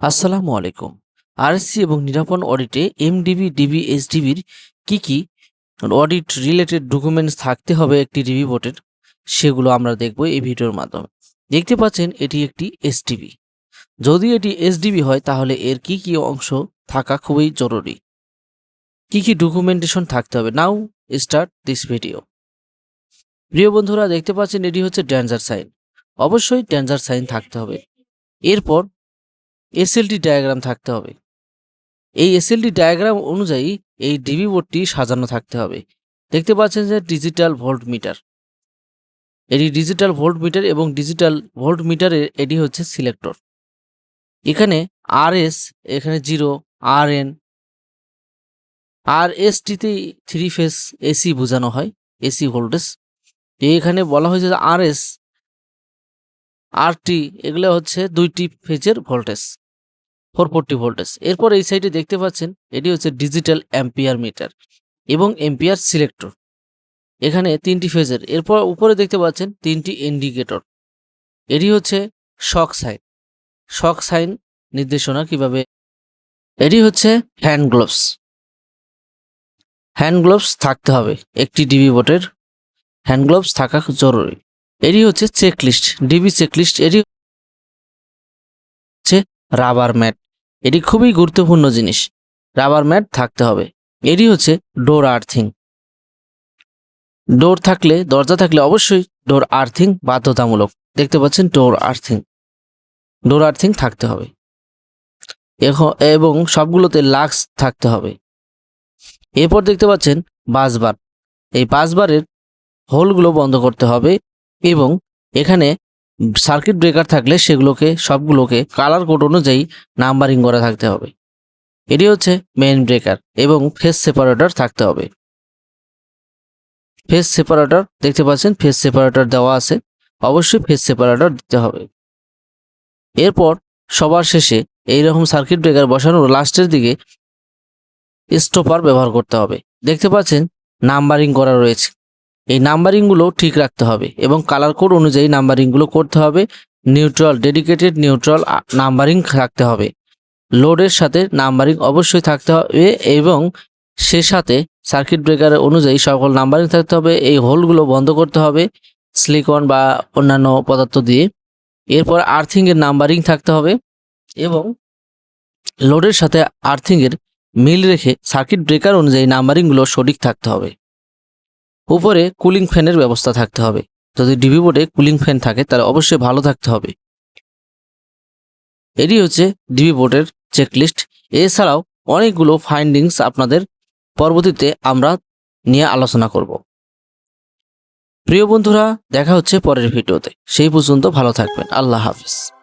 আসসালামু আলাইকুম। আরএসসি এবং নিরাপন অডিটে এমডিবি, ডিবি, এসডিবির কি কি অডিট রিলেটেড ডকুমেন্টস থাকতে হবে একটি ডিবি বোর্ডের, সেগুলো আমরা দেখব এই ভিডিওর মাধ্যমে। দেখতে পাচ্ছেন এটি একটি এসডিবি। যদি এটি এসডিবি হয়, তাহলে এর কি কি অংশ থাকা খুবই জরুরি। কি কি ডকুমেন্টেশন থাকতে হবে? Now, start this video. প্রিয় বন্ধুরা, দেখতে পাচ্ছেন এটি হচ্ছে ড্যাঞ্জার সাইন। অবশ্যই ড্যাঞ্জার সাইন থাকতে হবে। এরপর এসএলটি ডায়াগ্রাম থাকতে হবে। এই এসএলটি ডায়াগ্রাম অনুযায়ী এই ডিবি বোর্ডটি সাজানো থাকতে হবে। দেখতে পাচ্ছেন যে ডিজিটাল ভোল্ট মিটার এটি ডিজিটাল ভোল্ট মিটার এবং ডিজিটাল ভোল্ট মিটারের এটি হচ্ছে সিলেক্টর এখানে আর এখানে জিরো আর এন আর এস টিতেই থ্রি ফেস এসি বোঝানো হয় এসি ভোল্টেজ এখানে বলা হয়েছে যে আর এস আর টি এগুলো হচ্ছে দুইটি ফেজের ভোল্টেজ ফোর ফোরটি ভোল্টেজ। এরপর এই সাইডে দেখতে পাচ্ছেন, এটি হচ্ছে ডিজিটাল অ্যাম্পিয়ার মিটার এবং এম্পিয়ার সিলেক্টর। এখানে তিনটি ফেজের, এরপর উপরে দেখতে পাচ্ছেন তিনটি ইন্ডিকেটর। এটি হচ্ছে শক সাইন। শক সাইন নির্দেশনা কীভাবে? এটি হচ্ছে হ্যান্ড গ্লোভস। হ্যান্ড গ্লোভস থাকতে হবে একটি ডিবি বোটের হ্যান্ড গ্লোভস থাকা জরুরি। এটি হচ্ছে চেকলিস্ট, ডিবি চেকলিস্ট, এটি রাবার ম্যাট। এটি খুবই গুরুত্বপূর্ণ জিনিস। রাবার ম্যাট থাকতে হবে। এটি হচ্ছে ডোর আর্থিং। ডোর থাকলে, দরজা থাকলে অবশ্যই ডোর আর্থিং বাধ্যতামূলক। দেখতে পাচ্ছেন ডোর আর্থিং। ডোর আর্থিং থাকতে হবে। এবং সবগুলোতে লাক্স থাকতে হবে। এরপর দেখতে পাচ্ছেন বাসবার। এই বাসবারের হোলগুলো বন্ধ করতে হবে এবং এখানে সার্কিট ব্রেকার থাকলে সেগুলোকে, সবগুলোকে কালার কোড অনুযায়ী নাম্বারিং করা থাকতে হবে। এটি হচ্ছে মেইন ব্রেকার এবং ফেস সেপারেটর থাকতে হবে। ফেস সেপারেটর দেখতে পাচ্ছেন ফেস সেপারেটর দেওয়া আছে। অবশ্যই ফেস সেপারেটর দিতে হবে। এরপর সবার শেষে এই রকম সার্কিট ব্রেকার বসানোর লাস্টের দিকে স্টপার ব্যবহার করতে হবে। দেখতে পাচ্ছেন নাম্বারিং করা রয়েছে। এই নাম্বারিংগুলো ঠিক রাখতে হবে এবং কালার কোড অনুযায়ী নাম্বারিংগুলো করতে হবে। নিউট্রাল ডেডিকেটেড নিউট্রাল নাম্বারিং থাকতে হবে। লোডের সাথে নাম্বারিং অবশ্যই থাকতে হবে এবং সে সাথে সার্কিট ব্রেকার অনুযায়ী সকল নাম্বারিং থাকতে হবে। এই হোলগুলো বন্ধ করতে হবে সিলিকন বা অন্যান্য পদার্থ দিয়ে। এরপর আর্থিংয়ের নাম্বারিং থাকতে হবে এবং লোডের সাথে আর্থিংয়ের মিল রেখে সার্কিট ব্রেকার অনুযায়ী নাম্বারিংগুলো সঠিক থাকতে হবে। উপরে কুলিং ফ্যানের ব্যবস্থা থাকতে হবে। যদি ডিবি বোর্ডে কুলিং ফ্যান থাকে, তাহলে অবশ্যই ভালো থাকতে হবে। এটি হচ্ছে ডিবি বোর্ডের চেকলিস্ট এছাড়াও অনেকগুলো ফাইন্ডিংস আপনাদের পরবর্তীতে আমরা নিয়ে আলোচনা করব। প্রিয় বন্ধুরা, দেখা হচ্ছে পরের ভিডিওতে। সেই পর্যন্ত ভালো থাকবেন। আল্লাহ হাফিজ।